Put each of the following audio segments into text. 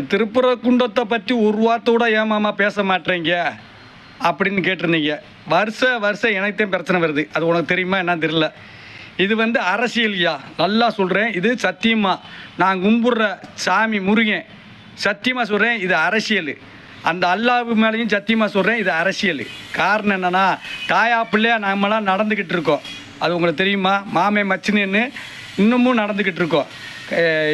திருப்புற குண்டத்தை பற்றி ஒரு வார்த்தோட ஏமாமா பேச மாட்டேறீங்க? அப்படின்னு கேட்டிருந்தீங்க. வருஷ வருஷம் எனக்குத்தான் பிரச்சனை வருது. அது உனக்கு தெரியுமா என்ன தெரியல. இது வந்து அரசியல்யா நல்லா சொல்கிறேன் இது சத்தியமாக நான் கும்பிட்ற சாமி முருகன். சத்தியமாக சொல்கிறேன் இது அரசியல். அந்த அல்லாஹ் மேலேயும் சத்தியமாக சொல்கிறேன் இது அரசியல். காரணம் என்னென்னா தாயா பிள்ளையா நாமெல்லாம் நடந்துக்கிட்டு இருக்கோம். அது உங்களுக்கு தெரியுமா? மாமே மச்சினு இன்னமும் நடந்துக்கிட்டு இருக்கோம்.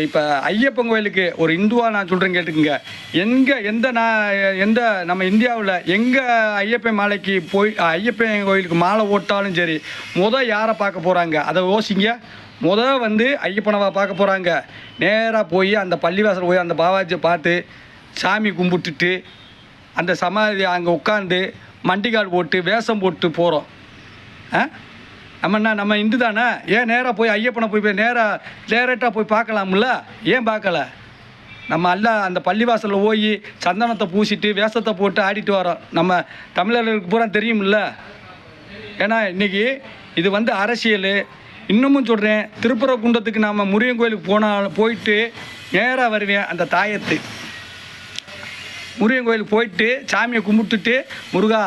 இப்போ ஐயப்பன் கோயிலுக்கு ஒரு இந்துவா நான் சொல்கிறேன் கேட்டுக்குங்க. எங்கே எந்த நான் எந்த நம்ம இந்தியாவில் எங்கே ஐயப்பன் மாலைக்கு போய் ஐயப்பன் கோயிலுக்கு மாலை ஓட்டாலும் சரி முத யாரை பார்க்க போகிறாங்க அதை யோசிங்க. முத வந்து ஐயப்பனவா பார்க்க போகிறாங்க நேராக போய் அந்த பள்ளிவாசல் போய் அந்த பாபாஜியை பார்த்து சாமி கும்பிட்டுட்டு அந்த சமாதி அங்கே உட்காந்து மண்டிகால் போட்டு வேஷம் போட்டு போகிறோம் ஆ நம்ம நம்ம இந்து தானே? ஏன் நேராக போய் ஐயப்பனை போய் போய் நேராக டேரெக்டாக போய் பார்க்கலாம்ல? ஏன் பார்க்கல? நம்ம எல்லாம் அந்த பள்ளிவாசலில் போய் சந்தனத்தை பூசிட்டு வேஷத்தை போட்டு ஆடிட்டு வரோம். நம்ம தமிழர்களுக்கு பூரா தெரியும்ல? ஏன்னா இன்றைக்கி இது வந்து அரசியல். இன்னமும் சொல்கிறேன் திருப்பரங்குன்றத்துக்கு நாம் முருகன் கோயிலுக்கு போனால் போயிட்டு நேராக வருவேன் அந்த தாயத்து. முருகன் கோயிலுக்கு போயிட்டு சாமியை கும்பிட்டுட்டு முருகா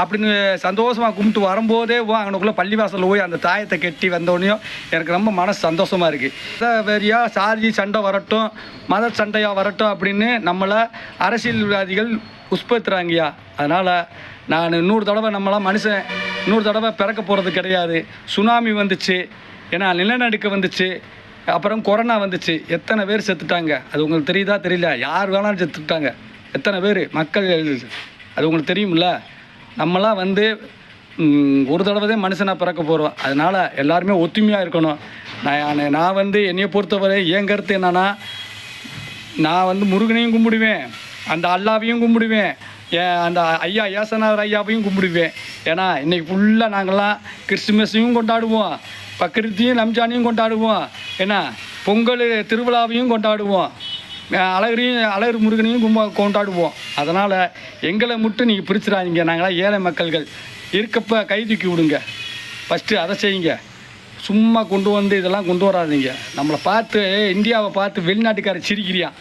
அப்படின்னு சந்தோஷமாக கும்பிட்டு வரும்போதே ஓ பள்ளிவாசலில் போய் அந்த தாயத்தை கட்டி வந்தோடனையும் எனக்கு ரொம்ப மனசு சந்தோஷமாக இருக்குது வேறியா சாதி சண்டை வரட்டும் மத சண்டையாக வரட்டும் அப்படின்னு நம்மளை அரசியல்வாதிகள் உஷ்பத்துறாங்கய்யா அதனால் நான் இன்னொரு தடவை நம்மளாம் மனுஷன் இன்னொரு தடவை பிறக்க போகிறது கிடையாது. சுனாமி வந்துச்சு ஏன்னா நிலநடுக்கம் வந்துச்சு அப்புறம் கொரோனா வந்துச்சு. எத்தனை பேர் செத்துட்டாங்க? அது உங்களுக்கு தெரியுதா தெரியல. யார் வேணாலும் செத்துட்டாங்க. எத்தனை பேர்? மக்கள் அது உங்களுக்கு தெரியும்ல? நம்மளாம் வந்து ஒரு தடவை தான் மனுஷனாக பிறக்க போகிறோம் அதனால் எல்லாருமே ஒத்துமையாக இருக்கணும். நான் நான் வந்து என்னையை பொறுத்தவரை என் கருத்து என்னென்னா நான் வந்து முருகனையும் கும்பிடுவேன். அந்த அல்லாவையும் கும்பிடுவேன். ஏன் அந்த ஐயா ஏசனார் ஐயாவையும் கும்பிடுவேன். ஏன்னா இன்றைக்கி ஃபுல்லாக நாங்கள்லாம் கிறிஸ்துமஸையும் கொண்டாடுவோம். பக்ரீத்தையும் ரம்ஜானையும் கொண்டாடுவோம். ஏன்னா பொங்கல் திருவிழாவையும் கொண்டாடுவோம். அழகரையும் அழகர் முருகனையும் கும்ப கொண்டாடுவோம். அதனால் எங்களை மட்டும் நீங்கள் பிரிச்சிடாதீங்க. நாங்களாம் ஏழை மக்கள்கள். இருக்கப்ப கை தூக்கி விடுங்க. ஃபஸ்ட்டு அதை செய்யுங்க. சும்மா கொண்டு வந்து இதெல்லாம் கொண்டு வராதீங்க. நம்மளை பார்த்து இந்தியாவை பார்த்து வெளிநாட்டுக்காரர் சிரிக்கிறியான்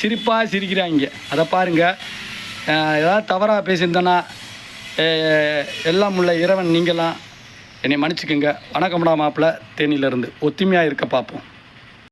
சிரிப்பாக சிரிக்கிறாங்க. அதை பாருங்கள் ஏதாவது தவறாக பேசியிருந்தேன்னா எல்லாம் உள்ள இறைவன் நீங்களாம் என்னை மன்னிச்சுக்கோங்க. வணக்கம்டா மாப்பிள்ள. தேனியிலேருந்து. ஒத்துமையாக இருக்க பார்ப்போம்.